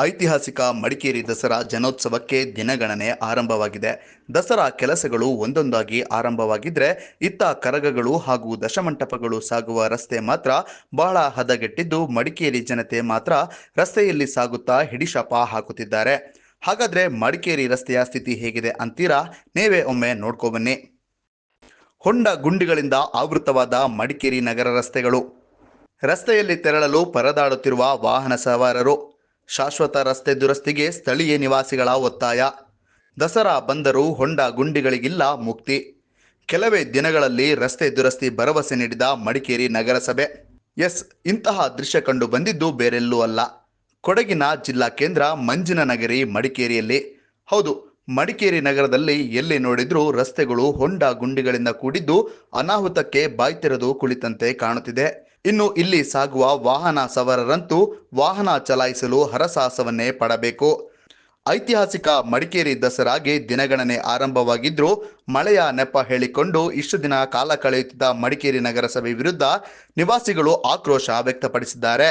ಐತಿಹಾಸಿಕ ಮಡಿಕೇರಿ ದಸರಾ ಜನೋತ್ಸವಕ್ಕೆ ದಿನಗಣನೆ ಆರಂಭವಾಗಿದೆ. ದಸರಾ ಕೆಲಸಗಳು ಒಂದೊಂದಾಗಿ ಆರಂಭವಾಗಿದ್ರೆ ಇತ್ತ ಕರಗಗಳು ಹಾಗೂ ದಶಮಂಟಪಗಳು ಸಾಗುವ ರಸ್ತೆ ಮಾತ್ರ ಬಹಳ ಹದಗೆಟ್ಟಿದ್ದು ಮಡಿಕೇರಿ ಜನತೆ ಮಾತ್ರ ರಸ್ತೆಯಲ್ಲಿ ಸಾಗುತ್ತಾ ಹಿಡಿಶಾಪ ಹಾಕುತ್ತಿದ್ದಾರೆ. ಹಾಗಾದ್ರೆ ಮಡಿಕೇರಿ ರಸ್ತೆಯ ಸ್ಥಿತಿ ಹೇಗಿದೆ ಅಂತೀರಾ? ನೀವೇ ಒಮ್ಮೆ ನೋಡ್ಕೊ ಬನ್ನಿ. ಹೊಂಡ ಗುಂಡಿಗಳಿಂದ ಆವೃತವಾದ ಮಡಿಕೇರಿ ನಗರ ರಸ್ತೆಗಳು. ರಸ್ತೆಯಲ್ಲಿ ತೆರಳಲು ಪರದಾಡುತ್ತಿರುವ ವಾಹನ ಸವಾರರು. ಶಾಶ್ವತ ರಸ್ತೆ ದುರಸ್ತಿಗೆ ಸ್ಥಳೀಯ ನಿವಾಸಿಗಳ ಒತ್ತಾಯ. ದಸರಾ ಬಂದರೂ ಹೊಂಡ ಗುಂಡಿಗಳಿಗಿಲ್ಲ ಮುಕ್ತಿ. ಕೆಲವೇ ದಿನಗಳಲ್ಲಿ ರಸ್ತೆ ದುರಸ್ತಿ ಭರವಸೆ ನೀಡಿದ ಮಡಿಕೇರಿ ನಗರಸಭೆ. ಎಸ್, ಇಂತಹ ದೃಶ್ಯ ಕಂಡು ಬಂದಿದ್ದು ಬೇರೆಲ್ಲೂ ಅಲ್ಲ. ಕೊಡಗಿನ ಜಿಲ್ಲಾ ಕೇಂದ್ರ ಮಂಜಿನ ನಗರಿ ಮಡಿಕೇರಿಯಲ್ಲಿ. ಹೌದು, ಮಡಿಕೇರಿ ನಗರದಲ್ಲಿ ಎಲ್ಲಿ ನೋಡಿದ್ರೂ ರಸ್ತೆಗಳು ಹೊಂಡ ಗುಂಡಿಗಳಿಂದ ಕೂಡಿದ್ದು ಅನಾಹುತಕ್ಕೆ ಬಾಯ್ತಿರದು ಕುಳಿತಂತೆ ಕಾಣುತ್ತಿದೆ. ಇನ್ನು ಇಲ್ಲಿ ಸಾಗುವ ವಾಹನ ಸವಾರರಂತೂ ವಾಹನ ಚಲಾಯಿಸಲು ಹರಸಾಹಸವನ್ನೇ ಪಡಬೇಕು. ಐತಿಹಾಸಿಕ ಮಡಿಕೇರಿ ದಸರಾಗೆ ದಿನಗಣನೆ ಆರಂಭವಾಗಿದ್ದರೂ ಮಳೆಯ ನೆಪ ಹೇಳಿಕೊಂಡು ಇಷ್ಟು ದಿನ ಕಾಲ ಕಳೆಯುತ್ತಿದ್ದ ಮಡಿಕೇರಿ ನಗರಸಭೆ ವಿರುದ್ಧ ನಿವಾಸಿಗಳು ಆಕ್ರೋಶ ವ್ಯಕ್ತಪಡಿಸಿದ್ದಾರೆ.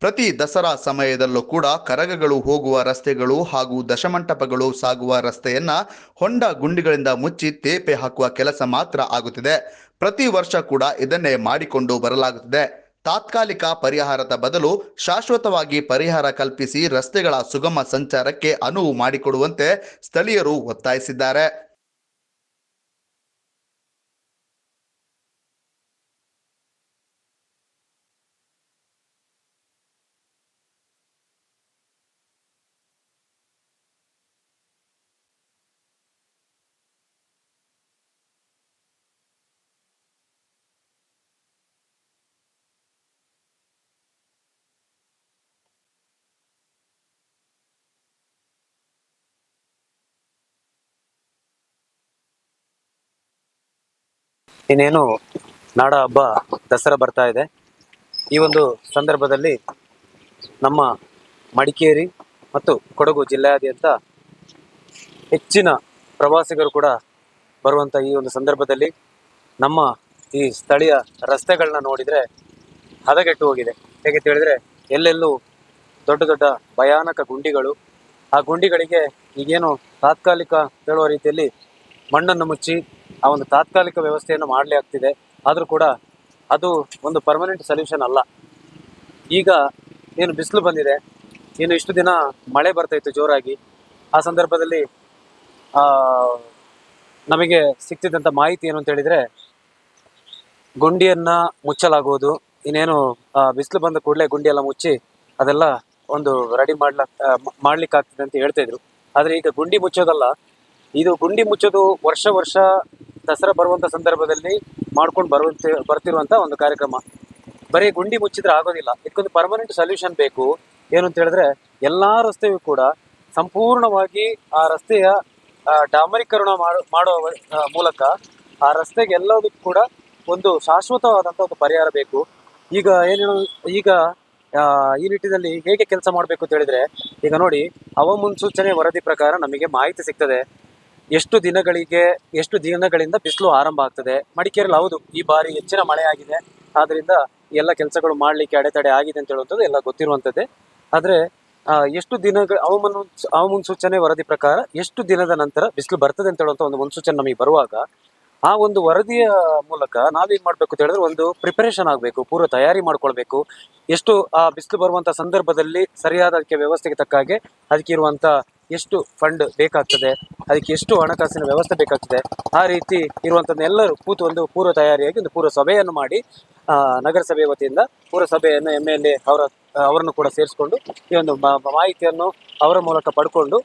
ಪ್ರತಿ ದಸರಾ ಸಮಯದಲ್ಲೂ ಕೂಡ ಕರಗಗಳು ಹೋಗುವ ರಸ್ತೆಗಳು ಹಾಗೂ ದಶಮಂಟಪಗಳು ಸಾಗುವ ರಸ್ತೆಯನ್ನ ಹೊಂಡ ಗುಂಡಿಗಳಿಂದ ಮುಚ್ಚಿ ತೇಪೆ ಹಾಕುವ ಕೆಲಸ ಮಾತ್ರ ಆಗುತ್ತಿದೆ. ಪ್ರತಿ ವರ್ಷ ಕೂಡ ಇದನ್ನೇ ಮಾಡಿಕೊಂಡು ಬರಲಾಗುತ್ತಿದೆ. ತಾತ್ಕಾಲಿಕ ಪರಿಹಾರದ ಬದಲು ಶಾಶ್ವತವಾಗಿ ಪರಿಹಾರ ಕಲ್ಪಿಸಿ ರಸ್ತೆಗಳ ಸುಗಮ ಸಂಚಾರಕ್ಕೆ ಅನುವು ಮಾಡಿಕೊಡುವಂತೆ ಸ್ಥಳೀಯರು ಒತ್ತಾಯಿಸಿದ್ದಾರೆ. ಇನ್ನೇನು ನಾಡ ಹಬ್ಬ ದಸರಾ ಬರ್ತಾ ಇದೆ. ಈ ಒಂದು ಸಂದರ್ಭದಲ್ಲಿ ನಮ್ಮ ಮಡಿಕೇರಿ ಮತ್ತು ಕೊಡಗು ಜಿಲ್ಲೆಯಾದ್ಯಂತ ಹೆಚ್ಚಿನ ಪ್ರವಾಸಿಗರು ಕೂಡ ಬರುವಂಥ ಈ ಒಂದು ಸಂದರ್ಭದಲ್ಲಿ ನಮ್ಮ ಈ ಸ್ಥಳೀಯ ರಸ್ತೆಗಳನ್ನ ನೋಡಿದರೆ ಹದಗೆಟ್ಟು ಹೋಗಿದೆ. ಹೇಗೆ ಹೇಳಿದ್ರೆ ಎಲ್ಲೆಲ್ಲೂ ದೊಡ್ಡ ದೊಡ್ಡ ಭಯಾನಕ ಗುಂಡಿಗಳು. ಆ ಗುಂಡಿಗಳಿಗೆ ಈಗೇನು ತಾತ್ಕಾಲಿಕ ಹೇಳುವ ರೀತಿಯಲ್ಲಿ ಮಣ್ಣನ್ನು ಮುಚ್ಚಿ ಆ ಒಂದು ತಾತ್ಕಾಲಿಕ ವ್ಯವಸ್ಥೆಯನ್ನು ಮಾಡಲೇ ಆಗ್ತಿದೆ. ಆದರೂ ಕೂಡ ಅದು ಒಂದು ಪರ್ಮನೆಂಟ್ ಸೊಲ್ಯೂಷನ್ ಅಲ್ಲ. ಈಗ ಏನು ಬಿಸಿಲು ಬಂದಿದೆ. ಇನ್ನು ಇಷ್ಟು ದಿನ ಮಳೆ ಬರ್ತಾ ಇತ್ತು ಜೋರಾಗಿ. ಆ ಸಂದರ್ಭದಲ್ಲಿ ನಮಗೆ ಸಿಕ್ತಿದ್ದಂಥ ಮಾಹಿತಿ ಏನು ಅಂತ ಹೇಳಿದ್ರೆ, ಗುಂಡಿಯನ್ನ ಮುಚ್ಚಲಾಗುವುದು. ಇನ್ನೇನು ಬಿಸಿಲು ಬಂದ ಕೂಡಲೇ ಗುಂಡಿಯೆಲ್ಲ ಮುಚ್ಚಿ ಅದೆಲ್ಲ ಒಂದು ರೆಡಿ ಮಾಡ್ಲಾ ಮಾಡ್ಲಿಕ್ಕೆ ಆಗ್ತದೆ ಅಂತ ಹೇಳ್ತಾ ಇದ್ರು. ಆದ್ರೆ ಈಗ ಗುಂಡಿ ಮುಚ್ಚೋದಲ್ಲ ಇದು ಗುಂಡಿ ಮುಚ್ಚೋದು ವರ್ಷ ವರ್ಷ ದಸರಾ ಬರುವಂಥ ಸಂದರ್ಭದಲ್ಲಿ ಮಾಡ್ಕೊಂಡು ಬರುವಂತೆ ಬರ್ತಿರುವಂಥ ಒಂದು ಕಾರ್ಯಕ್ರಮ. ಬರೀ ಗುಂಡಿ ಮುಚ್ಚಿದ್ರೆ ಆಗೋದಿಲ್ಲ. ಇದಕ್ಕೊಂದು ಪರ್ಮನೆಂಟ್ ಸೊಲ್ಯೂಷನ್ ಬೇಕು. ಏನು ಅಂತ ಹೇಳಿದ್ರೆ ಎಲ್ಲಾ ರಸ್ತೆಯೂ ಕೂಡ ಸಂಪೂರ್ಣವಾಗಿ ಆ ರಸ್ತೆಯ ಡಾಮರೀಕರಣ ಮಾಡೋ, ಮಾಡುವ ಮೂಲಕ ಆ ರಸ್ತೆಗೆ ಎಲ್ಲದಕ್ಕೂ ಕೂಡ ಒಂದು ಶಾಶ್ವತವಾದಂಥ ಒಂದು ಪರಿಹಾರ ಬೇಕು. ಈಗ ಏನು ಈಗ ಈ ನಿಟ್ಟಿನಲ್ಲಿ ಹೇಗೆ ಕೆಲಸ ಮಾಡಬೇಕು ಅಂತ ಹೇಳಿದ್ರೆ, ಈಗ ನೋಡಿ, ಅವಮುನ್ಸೂಚನೆ ವರದಿ ಪ್ರಕಾರ ನಮಗೆ ಮಾಹಿತಿ ಸಿಗ್ತದೆ. ಎಷ್ಟು ದಿನಗಳಿಗೆ, ಎಷ್ಟು ದಿನಗಳಿಂದ ಬಿಸಿಲು ಆರಂಭ ಆಗ್ತದೆ? ಮಡಿಕೇರಿಯಲ್ಲಿ ಹೌದು, ಈ ಬಾರಿ ಹೆಚ್ಚಿನ ಮಳೆ ಆಗಿದೆ ಆದ್ರಿಂದ ಎಲ್ಲ ಕೆಲಸಗಳು ಮಾಡಲಿಕ್ಕೆ ಅಡೆತಡೆ ಆಗಿದೆ ಅಂತ ಹೇಳುವಂಥದ್ದು ಎಲ್ಲ ಗೊತ್ತಿರುವಂಥದ್ದೇ. ಆದರೆ ಎಷ್ಟು ದಿನಗಳ ಹವಾಮಾನ ಹವಾಮುನ್ಸೂಚನೆ ವರದಿ ಪ್ರಕಾರ ಎಷ್ಟು ದಿನದ ನಂತರ ಬಿಸಿಲು ಬರ್ತದೆ ಅಂತ ಹೇಳುವಂಥ ಒಂದು ಮುನ್ಸೂಚನೆ ನಮಗೆ ಬರುವಾಗ, ಆ ಒಂದು ವರದಿಯ ಮೂಲಕ ನಾವೇನ್ ಮಾಡ್ಬೇಕು ಅಂತ ಹೇಳಿದ್ರೆ ಒಂದು ಪ್ರಿಪರೇಷನ್ ಆಗಬೇಕು, ಪೂರ್ವ ತಯಾರಿ ಮಾಡ್ಕೊಳ್ಬೇಕು. ಎಷ್ಟು ಆ ಬಿಸಿಲು ಬರುವಂತ ಸಂದರ್ಭದಲ್ಲಿ ಸರಿಯಾದ ಅದಕ್ಕೆ ವ್ಯವಸ್ಥೆಗೆ ತಕ್ಕ ಹಾಗೆ, ಅದಕ್ಕೆ ಇರುವಂತ ಎಷ್ಟು ಫಂಡ್ ಬೇಕಾಗ್ತದೆ, ಅದಕ್ಕೆ ಎಷ್ಟು ಹಣಕಾಸಿನ ವ್ಯವಸ್ಥೆ ಬೇಕಾಗ್ತದೆ, ಆ ರೀತಿ ಇರುವಂಥದ್ದನ್ನೆಲ್ಲರೂ ಕೂತು ಒಂದು ಪೂರ್ವ ತಯಾರಿಯಾಗಿ ಒಂದು ಪೂರ್ವ ಸಭೆಯನ್ನು ಮಾಡಿ ನಗರಸಭೆ ವತಿಯಿಂದ ಪೂರ್ವ ಸಭೆಯನ್ನು ಎಂ ಎಲ್ ಎ ಅವರ, ಅವರನ್ನು ಕೂಡ ಸೇರಿಸ್ಕೊಂಡು ಈ ಒಂದು ಮಾಹಿತಿಯನ್ನು ಅವರ ಮೂಲಕ ಪಡ್ಕೊಂಡು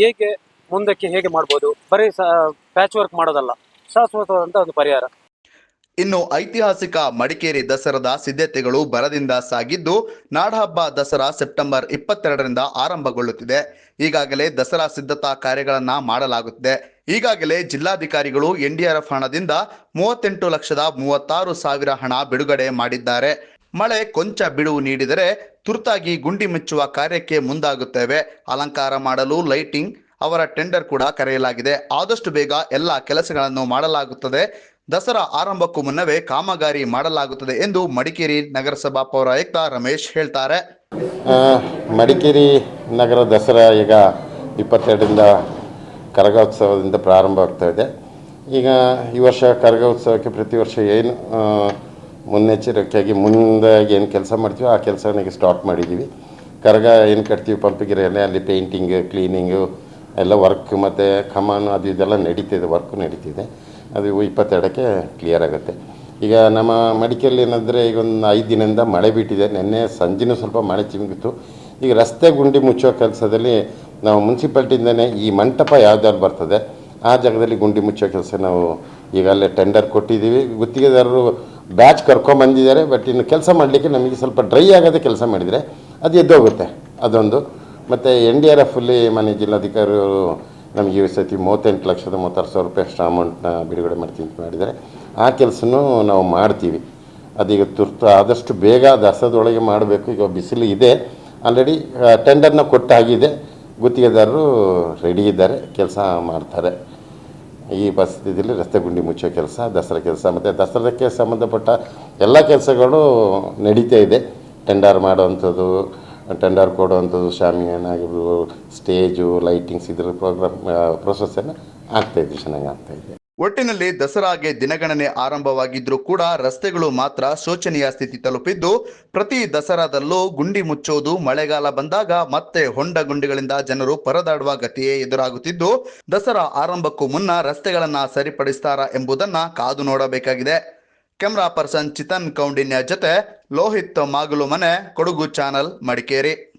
ಹೇಗೆ ಮುಂದಕ್ಕೆ ಹೇಗೆ ಮಾಡ್ಬೋದು, ಬರೀ ಸ ಪ್ಯಾಚ್ ವರ್ಕ್ ಮಾಡೋದಲ್ಲ ಶಾಶ್ವತವಾದಂಥ ಒಂದು ಪರಿಹಾರ. ಇನ್ನು ಐತಿಹಾಸಿಕ ಮಡಿಕೇರಿ ದಸರಾದ ಸಿದ್ಧತೆಗಳು ಬರದಿಂದ ಸಾಗಿದ್ದು, ನಾಡಹಬ್ಬ ದಸರಾ ಸೆಪ್ಟೆಂಬರ್ ಇಪ್ಪತ್ತೆರಡರಿಂದ ಆರಂಭಗೊಳ್ಳುತ್ತಿದೆ. ಈಗಾಗಲೇ ದಸರಾ ಸಿದ್ಧತಾ ಕಾರ್ಯಗಳನ್ನು ಮಾಡಲಾಗುತ್ತಿದೆ. ಈಗಾಗಲೇ ಜಿಲ್ಲಾಧಿಕಾರಿಗಳು ಎನ್ಡಿಆರ್ಎಫ್ ಹಣದಿಂದ ಮೂವತ್ತೆಂಟು ಲಕ್ಷದ ಮೂವತ್ತಾರು ಸಾವಿರ ಹಣ ಬಿಡುಗಡೆ ಮಾಡಿದ್ದಾರೆ. ಮಳೆ ಕೊಂಚ ಬಿಡುವು ನೀಡಿದರೆ ತುರ್ತಾಗಿ ಗುಂಡಿ ಮುಚ್ಚುವ ಕಾರ್ಯಕ್ಕೆ ಮುಂದಾಗುತ್ತೇವೆ. ಅಲಂಕಾರ ಮಾಡಲು ಲೈಟಿಂಗ್ ಅವರ ಟೆಂಡರ್ ಕೂಡ ಕರೆಯಲಾಗಿದೆ. ಆದಷ್ಟು ಬೇಗ ಎಲ್ಲ ಕೆಲಸಗಳನ್ನು ಮಾಡಲಾಗುತ್ತದೆ. ದಸರಾ ಆರಂಭಕ್ಕೂ ಮುನ್ನವೇ ಕಾಮಗಾರಿ ಮಾಡಲಾಗುತ್ತದೆ ಎಂದು ಮಡಿಕೇರಿ ನಗರಸಭಾ ಪೌರಾಯುಕ್ತ ರಮೇಶ್ ಹೇಳ್ತಾರೆ. ಮಡಿಕೇರಿ ನಗರ ದಸರಾ ಈಗ ಇಪ್ಪತ್ತೆರಡರಿಂದ ಕರಗೋತ್ಸವದಿಂದ ಪ್ರಾರಂಭವಾಗ್ತಾ ಇದೆ. ಈಗ ಈ ವರ್ಷ ಕರಗೋತ್ಸವಕ್ಕೆ ಪ್ರತಿ ವರ್ಷ ಏನು ಮುನ್ನೆಚ್ಚರಿಕೆಯಾಗಿ ಮುಂದೆ ಏನು ಕೆಲಸ ಮಾಡ್ತೀವೋ ಆ ಕೆಲಸನ ಈಗ ಸ್ಟಾರ್ಟ್ ಮಾಡಿದ್ದೀವಿ. ಕರಗ ಏನು ಕಟ್ತೀವಿ ಪಂಪಿಗೆರೆಯಲ್ಲಿ ಅಲ್ಲಿ ಪೇಂಟಿಂಗ್, ಕ್ಲೀನಿಂಗು, ಎಲ್ಲ ವರ್ಕ್ ಮತ್ತು ಕಮಾನು, ಅದು ಇದೆಲ್ಲ ನಡೀತಿದೆ, ವರ್ಕು ನಡೀತಿದೆ. ಅದು ಇಪ್ಪತ್ತೆರಡಕ್ಕೆ ಕ್ಲಿಯರ್ ಆಗುತ್ತೆ. ಈಗ ನಮ್ಮ ಮಡಿಕೇರಿಯಲ್ಲಿ ಏನಂದರೆ ಈಗ ಒಂದು ಐದು ದಿನದಿಂದ ಮಳೆ ಬಿಟ್ಟಿದೆ. ನಿನ್ನೆ ಸಂಜೆನೂ ಸ್ವಲ್ಪ ಮಳೆ ಚಿಮ್ಗಿತ್ತು ಈಗ ರಸ್ತೆ ಗುಂಡಿ ಮುಚ್ಚೋ ಕೆಲಸದಲ್ಲಿ ನಾವು ಮುನ್ಸಿಪಾಲ್ಟಿಯಿಂದನೇ ಈ ಮಂಟಪ ಯಾವ್ದಾದ್ರು ಬರ್ತದೆ, ಆ ಜಾಗದಲ್ಲಿ ಗುಂಡಿ ಮುಚ್ಚೋ ಕೆಲಸ ನಾವು ಈಗಲೇ ಟೆಂಡರ್ ಕೊಟ್ಟಿದ್ದೀವಿ. ಗುತ್ತಿಗೆದಾರರು ಬ್ಯಾಚ್ ಕರ್ಕೊಂಬಂದಿದ್ದಾರೆ ಬಟ್ ಇನ್ನು ಕೆಲಸ ಮಾಡಲಿಕ್ಕೆ ನಮಗೆ ಸ್ವಲ್ಪ ಡ್ರೈ ಆಗೋದೆ ಕೆಲಸ ಮಾಡಿದರೆ ಅದು ಎದ್ದೋಗುತ್ತೆ. ಅದೊಂದು. ಮತ್ತು ಎನ್ ಡಿ ಆರ್ ಎಫಲ್ಲಿ ಮನೆ ಜಿಲ್ಲಾಧಿಕಾರಿಗಳು ನಮಗೆ ಈ ಸತಿ ಮೂವತ್ತೆಂಟು ಲಕ್ಷದ ಮೂವತ್ತಾರು ಸಾವಿರ ರೂಪಾಯಿ ಅಷ್ಟು ಅಮೌಂಟ್ನ ಬಿಡುಗಡೆ ಮಾಡ್ತೀನಿ ಅಂತ ಮಾಡಿದ್ದಾರೆ. ಆ ಕೆಲಸನೂ ನಾವು ಮಾಡ್ತೀವಿ. ಅದೀಗ ತುರ್ತು ಆದಷ್ಟು ಬೇಗ ದಸದೊಳಗೆ ಮಾಡಬೇಕು. ಈಗ ಬಿಸಿಲು ಇದೆ. ಆಲ್ರೆಡಿ ಟೆಂಡರ್ನ ಕೊಟ್ಟಾಗಿದೆ. ಗುತ್ತಿಗೆದಾರರು ರೆಡಿ ಇದ್ದಾರೆ. ಕೆಲಸ ಮಾಡ್ತಾರೆ. ಈ ಪರಿಸ್ಥಿತಿಯಲ್ಲಿ ರಸ್ತೆ ಗುಂಡಿ ಮುಚ್ಚೋ ಕೆಲಸ, ದಸರಾ ಕೆಲಸ ಮತ್ತು ದಸರಾಕ್ಕೆ ಸಂಬಂಧಪಟ್ಟ ಎಲ್ಲ ಕೆಲಸಗಳು ನಡೀತಾ ಇದೆ. ಟೆಂಡರ್ ಮಾಡೋವಂಥದ್ದು ಟೆಂಡರ್ ಕೊಡುವಂಥದ್ದು ಶಾಮಿಯನ್ ಆಗಿರ್ಬೋದು ಸ್ಟೇಜು ಲೈಟಿಂಗ್ಸ್ ಇದರ ಪ್ರೋಗ್ರಾಮ್ ಪ್ರೊಸೆಸನ್ನು ಆಗ್ತಾಯಿದ್ವಿ ಚೆನ್ನಾಗಿ ಆಗ್ತಾಯಿದೆ ಒಟ್ಟಿನಲ್ಲಿ ದಸರಾಗೆ ದಿನಗಣನೆ ಆರಂಭವಾಗಿದ್ರೂ ಕೂಡ ರಸ್ತೆಗಳು ಮಾತ್ರ ಶೋಚನೀಯ ಸ್ಥಿತಿ ತಲುಪಿದ್ದು, ಪ್ರತಿ ದಸರಾದಲ್ಲೂ ಗುಂಡಿ ಮುಚ್ಚೋದು, ಮಳೆಗಾಲ ಬಂದಾಗ ಮತ್ತೆ ಹೊಂಡ ಗುಂಡಿಗಳಿಂದ ಜನರು ಪರದಾಡುವ ಗತಿಯೇ ಎದುರಾಗುತ್ತಿದ್ದು, ದಸರಾ ಆರಂಭಕ್ಕೂ ಮುನ್ನ ರಸ್ತೆಗಳನ್ನ ಸರಿಪಡಿಸ್ತಾರಾ ಎಂಬುದನ್ನ ಕಾದು ನೋಡಬೇಕಾಗಿದೆ. ಕ್ಯಾಮ್ರಾ ಪರ್ಸನ್ ಚಿತನ್ ಕೌಂಡಿನ್ಯ ಜೊತೆ ಲೋಹಿತ್ ಮಾಗಲು ಮನೆ ಕೊಡಗು ಚಾನಲ್ ಮಡಿಕೇರಿ.